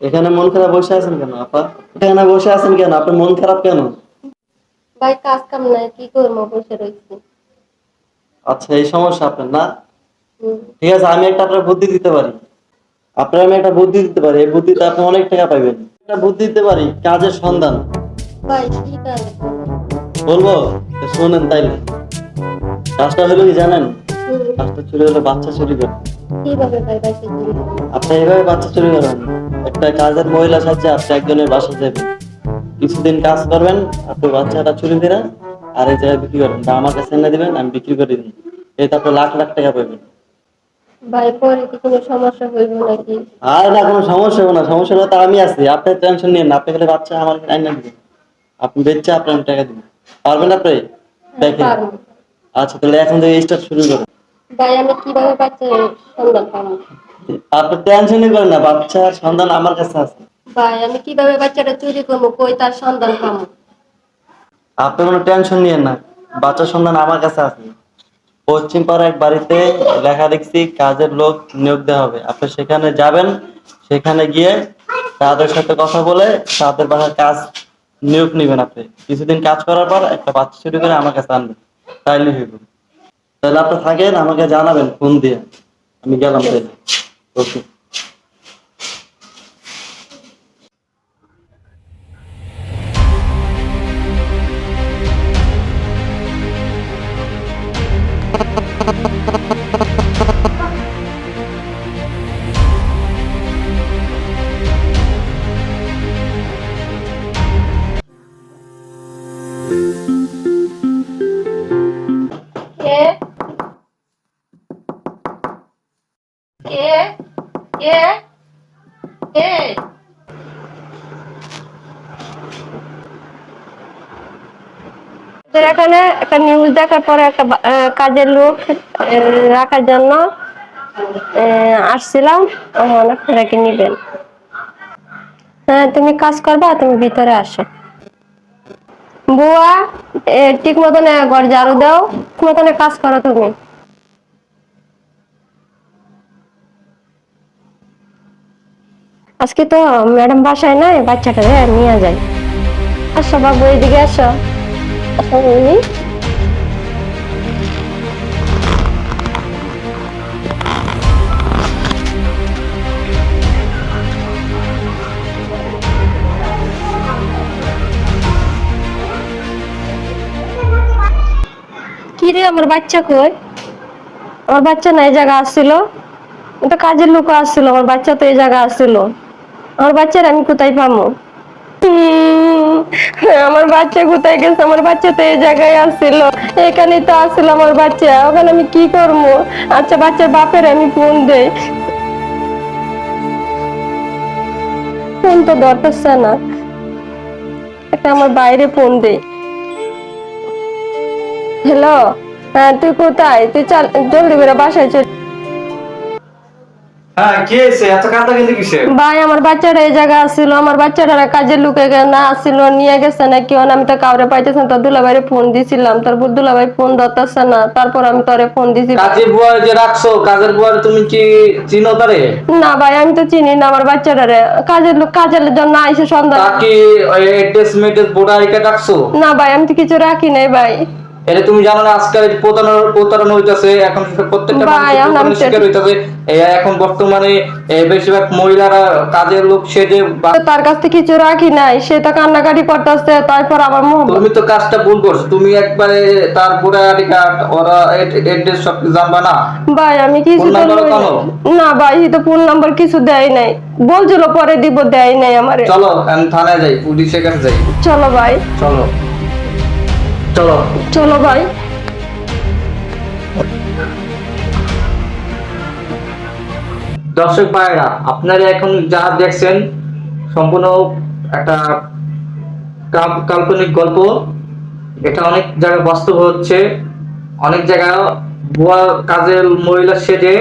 এখানে মন খারাপ বসে আছেন কেন আপা? এখানে বসে আছেন কেন? আপনার মন খারাপ কেন? ভাই কাজ কাম নাই কি করব? বসে রয়েছি আচ্ছা এই সমস্যা আপনার না? ঠিক আছে আমি একটা আপনার বুদ্ধি দিতে পারি। আপনার আমি একটা বুদ্ধি দিতে পারি এই বুদ্ধিতে আপনি অনেক টাকা পাইবেন। একটা বুদ্ধি দিতে পারি কাজের সন্ধান। ভাই কি কাজ বলব? শোনেন তাইলে। কাজটা হলো কি জানেন? কাজটা চুরি হলো বাচ্চা চুরি করে। কীভাবে ভাই বাসে চুরি আপনি এইভাবে বাচ্চা চুরি করেন একটা কাজের মহিলা সাহায্যে আপনি একজনের বাসা যাবেন। কিছুদিন কাজ করবেন আপনি বাচ্চাটা চুরি আর এই জায়গায় বিক্রি করবেন। বা আমার কাছে এনে দিবেন আমি বিক্রি করে আপনি লাখ লাখ টাকা পাবেন। ভাই পরে কি কোনো সমস্যা হইব নাকি? আর না কোনো সমস্যা হবে না। সমস্যা তো আমি আছি। আপনি টেনশন নিয়েন না। আপনি খালি বাচ্চা আমার দিবেন। আপনি বেচছে আপনি আমি টাকা দিবেন। পারবেন আপনি? দেখেন। আচ্ছা তাহলে এখন থেকে স্টার্ট শুরু করেন। ভাই আমি কীভাবে বাচ্চার সন্ধান পাবো? আপনি টেনশনই করেন না বাচ্চার সন্ধান আমার কাছে আছে। ভাই আমি কীভাবে বাচ্চাটা চুরি করব কই তার সন্ধান পাবো? আপনি কোনো টেনশন নিয়েন না বাচ্চার সন্ধান আমার কাছে আছে। পশ্চিম পাড়া এক বাড়িতে লেখা দেখছি কাজের লোক নিয়োগ দেওয়া হবে। আপনি সেখানে যাবেন সেখানে গিয়ে তাদের সাথে কথা বলে তাদের বাসার কাজ নিয়োগ নেবেন আপনি। কিছুদিন কাজ করার পর একটা বাচ্চা চুরি করে আমার কাছে আনবেন। তাইলে হইব। তাহলে আপনি থাকেন আমাকে জানাবেন ফোন দিয়ে। আমি গেলাম তাইলে ওকে। কে এখানে একটা নিউজ দেখার পরে একটা কাজের লোক রাখার জন্য আসছিলাম। অনেক কি নিবেন। হ্যাঁ তুমি কাজ করবা, তুমি ভিতরে আসো। বুয়া ঠিক মতন ঘর ঝাড়ু দাও, ঠিক মতন কাজ করো তুমি। আজকে তো ম্যাডাম বাসায় নাই বাচ্চাটা নিয়ে যাই। আসো বাবু, এদিকে আসো। আসো বৌদি। কি রে, আমার বাচ্চা কই? আমার বাচ্চা না এই জায়গা আসছিল? কাজের লোক আসছিল, আমার বাচ্চা তো এই জায়গা আসছিল। আমার বাচ্চার আমি কোথায় পাবো? আমার বাচ্চা কোথায় গেছে? আমার বাচ্চা তো এই জায়গায় আসছিল। এখানে তো আসছিল আমার বাচ্চা। ওখানে আমি কি করব? আচ্ছা বাচ্চার বাপের আমি ফোন দেই। ফোন তো ধরতেছে না। একটা আমার বাইরে ফোন দেই। হ্যালো? হ্যাঁ তুই কোথায়? তুই চাল, জলদি করে বাসায় চল। ভাই আমার বাচ্চাটা এই জায়গা আসছিল। আমার বাচ্চাটা লোকে না আসছিল নিয়ে গেছে না কেউ আমি তো কাউরে পাইতেছি না। তোর দুলাভাইরে ফোন দিছিলাম। তোর দুলাভাই ফোন ধরতেছে না। তারপর আমি তোরে ফোন দিছি। যে রাখছো কাজের বুয়ার তুমি কি চিনো তারে? না ভাই আমি তো চিনি না আমার বাচ্চাটারে। কাজের লোক কাজের জন্য সন্ধ্যা এড্রেস মেড্রেস রাখছো? না ভাই আমি তো কিছু রাখি নাই ভাই। এটা তুমি জানো না আজকাল প্রতারণা প্রতারণা হইতাছে এখন প্রত্যেকটা শিকার হইতাছে। এখন বর্তমানে বেশিরভাগ মহিলারা কাজের লোক সেজে বা- তো তার কাছ থেকে কিছু রাখি নাই সে তো কান্নাকাটি করতেছে তারপর আবার তুমি তো কাজটা ভুল করছ তুমি একবারে তার আইডি কার্ড ওরা এড্রেস সব জানবা না। ভাই আমি কিছু তো। না। ভাই সে তো ফোন নাম্বার কিছু দেয় নাই। বলছিল পরে দিব দেয় নাই আমারে। চলো থানায় যাই পুলিশের কাছে যাই। চলো ভাই। চলো। চলো। চলো ভাই। দর্শক ভাইরা আপনারা এখন যা দেখছেন সম্পূর্ণ একটা কাল্পনিক গল্প। এটা অনেক জায়গায় বাস্তব হচ্ছে। অনেক জায়গায় বুয়া কাজের মহিলা সেজে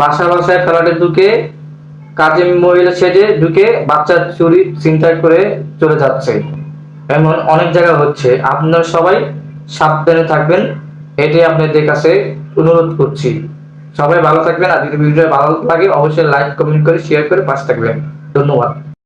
বাসা বাসায় ফেলাটে ঢুকে কাজের মহিলা সেজে ঢুকে বাচ্চা চুরি চিন্তা করে চলে যাচ্ছে। এমন অনেক জায়গা হচ্ছে, আপনারা সবাই সাবধানে থাকবেন। এটাই আপনাদের কাছে অনুরোধ করছি। সবাই ভালো থাকবেন। আর যদি ভিডিও ভালো লাগে, অবশ্যই লাইক কমেন্ট করে শেয়ার করে পাশে থাকবেন। ধন্যবাদ।